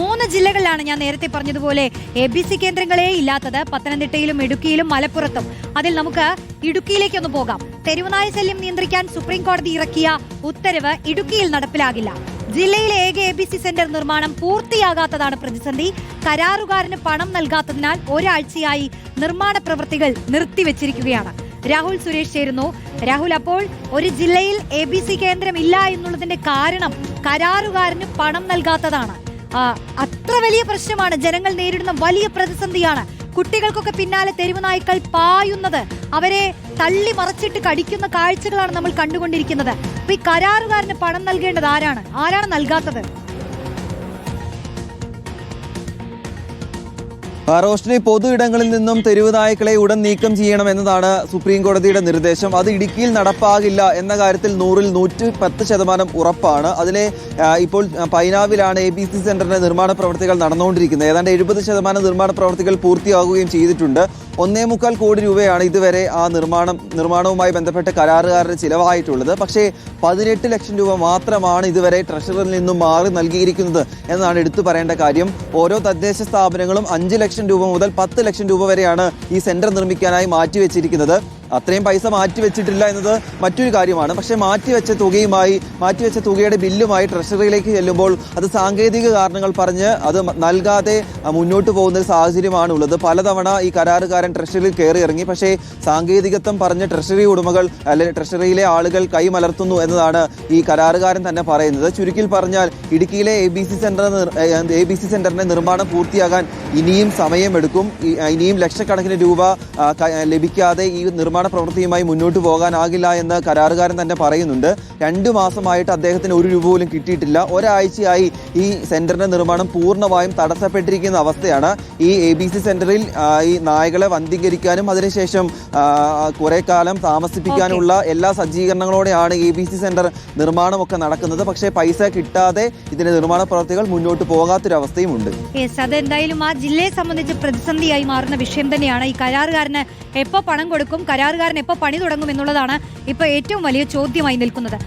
മൂന്ന് ജില്ലകളിലാണ് ഞാൻ നേരത്തെ പറഞ്ഞതുപോലെ എ ബി സി കേന്ദ്രങ്ങളേ ഇല്ലാത്തത്. പത്തനംതിട്ടയിലും ഇടുക്കിയിലും മലപ്പുറത്തും. അതിൽ നമുക്ക് ഇടുക്കിയിലേക്കൊന്ന് പോകാം. തെരുവുനായ ശല്യം നിയന്ത്രിക്കാൻ സുപ്രീം കോടതി ഇറക്കിയ ഉത്തരവ് ഇടുക്കിയിൽ നടപ്പിലാകില്ല. ജില്ലയിലെ ഏക എ ബി സി സെന്റർ നിർമ്മാണം പൂർത്തിയാകാത്തതാണ് പ്രതിസന്ധി. കരാറുകാരന് പണം നൽകാത്തതിനാൽ ഒരാഴ്ചയായി നിർമ്മാണ പ്രവൃത്തികൾ നിർത്തിവെച്ചിരിക്കുകയാണ്. രാഹുൽ സുരേഷ് ചേരുന്നു. രാഹുൽ അപ്പോൾ ഒരു ജില്ലയിൽ എ ബി സി കേന്ദ്രം ഇല്ല എന്നുള്ളതിന്റെ കാരണം കരാറുകാരന് പണം നൽകാത്തതാണ്. അത്ര വലിയ പ്രശ്നമാണ്. ജനങ്ങൾ നേരിടുന്ന വലിയ പ്രതിസന്ധിയാണ്. കുട്ടികൾക്കൊക്കെ പിന്നാലെ തെരുവ് നായ്ക്കൾ പായുന്നത്. അവരെ തള്ളി മറച്ചിട്ട് കടിക്കുന്ന കാഴ്ചകളാണ് നമ്മൾ കണ്ടുകൊണ്ടിരിക്കുന്നത്. അപ്പൊ ഈ കരാറുകാരന് പണം നൽകേണ്ടത് ആരാണ്? ആരാണ് നൽകാത്തത്? റോഷ്നി പൊതു ഇടങ്ങളിൽ നിന്നും തെരുവ് നായ്ക്കളെ ഉടൻ നീക്കം ചെയ്യണം എന്നതാണ് സുപ്രീം കോടതിയുടെ നിർദ്ദേശം. അത് ഇടുക്കിയിൽ നടപ്പാകില്ല എന്ന കാര്യത്തിൽ നൂറിൽ നൂറ്റി പത്ത് ശതമാനം ഉറപ്പാണ്. അതിലെ ഇപ്പോൾ പൈനാവിലാണ് എ ബി സി സെന്ററിന്റെ നിർമ്മാണ പ്രവർത്തികൾ നടന്നുകൊണ്ടിരിക്കുന്നത്. ഏതാണ്ട് എഴുപത് ശതമാനം നിർമ്മാണ പ്രവർത്തികൾ പൂർത്തിയാകുകയും ചെയ്തിട്ടുണ്ട്. ഒന്നേ മുക്കാൽ കോടി രൂപയാണ് ഇതുവരെ ആ നിർമ്മാണം നിർമ്മാണവുമായി ബന്ധപ്പെട്ട കരാറുകാരുടെ ചിലവായിട്ടുള്ളത്. പക്ഷേ പതിനെട്ട് ലക്ഷം രൂപ മാത്രമാണ് ഇതുവരെ ട്രഷറിൽ നിന്നും മാറി നൽകിയിരിക്കുന്നത് എന്നാണ് എടുത്തു പറയേണ്ട കാര്യം. ഓരോ തദ്ദേശ സ്ഥാപനങ്ങളും അഞ്ച് ലക്ഷം രൂപ മുതൽ പത്ത് ലക്ഷം രൂപ വരെയാണ് ഈ സെന്റർ നിർമ്മിക്കാനായി മാറ്റിവെച്ചിരിക്കുന്നത്. അത്രയും പൈസ മാറ്റി വെച്ചിട്ടില്ല എന്നത് മറ്റൊരു കാര്യമാണ്. പക്ഷേ മാറ്റിവെച്ച തുകയുമായി മാറ്റിവെച്ച തുകയുടെ ബില്ലുമായി ട്രഷറിയിലേക്ക് ചെല്ലുമ്പോൾ അത് സാങ്കേതിക കാരണങ്ങൾ പറഞ്ഞ് അത് നൽകാതെ മുന്നോട്ട് പോകുന്ന ഒരു സാഹചര്യമാണ് ഉള്ളത് പലതവണ ഈ കരാറുകാരൻ ട്രഷറിയിൽ കയറി ഇറങ്ങി. പക്ഷേ സാങ്കേതികത്വം പറഞ്ഞ് ട്രഷറി ഉടമകൾ അല്ലെങ്കിൽ ട്രഷറിയിലെ ആളുകൾ കൈമലർത്തുന്നു എന്നതാണ് ഈ കരാറുകാരൻ തന്നെ പറയുന്നത്. ചുരുക്കിൽ പറഞ്ഞാൽ ഇടുക്കിയിലെ A B C centre A B C സെന്ററിന്റെ നിർമ്മാണം പൂർത്തിയാകാൻ ഇനിയും സമയമെടുക്കും. ഇനിയും ലക്ഷക്കണക്കിന് രൂപ ലഭിക്കാതെ ഈ നിർമ്മാണ പ്രവൃത്തിയുമായി മുന്നോട്ട് പോകാനാകില്ല എന്ന് കരാറുകാരൻ തന്നെ പറയുന്നുണ്ട്. രണ്ടു മാസമായിട്ട് അദ്ദേഹത്തിന് ഒരു രൂപ പോലും കിട്ടിയിട്ടില്ല. ഒരാഴ്ചയായി ഈ സെന്ററിന്റെ നിർമ്മാണം പൂർണമായും തടസ്സപ്പെട്ടിരിക്കുന്ന അവസ്ഥയാണ് ഈ എ ബി സി സെന്ററിൽ ഈ നായകളെ വന്ധീകരിക്കാനും അതിനുശേഷം കുറെ കാലം താമസിപ്പിക്കാനുള്ള എല്ലാ സജ്ജീകരണങ്ങളോടെയാണ് എ ബി സി സെന്റർ നിർമ്മാണമൊക്കെ നടക്കുന്നത്. പക്ഷേ പൈസ കിട്ടാതെ ഇതിന്റെ നിർമ്മാണ പ്രവർത്തികൾ മുന്നോട്ട് പോകാത്തൊരവസ്ഥയും ഉണ്ട് അതെന്തായാലും ആ ജില്ലയെ സംബന്ധിച്ച് പ്രതിസന്ധിയായി മാറുന്ന വിഷയം തന്നെയാണ്. ഈ കരാറുകാരന് എപ്പോ പണം കൊടുക്കും കരാറുകാരൻ എപ്പോ പണി തുടങ്ങും എന്നുള്ളതാണ് ഇപ്പൊ ഏറ്റവും വലിയ ചോദ്യമായി നിൽക്കുന്നത്.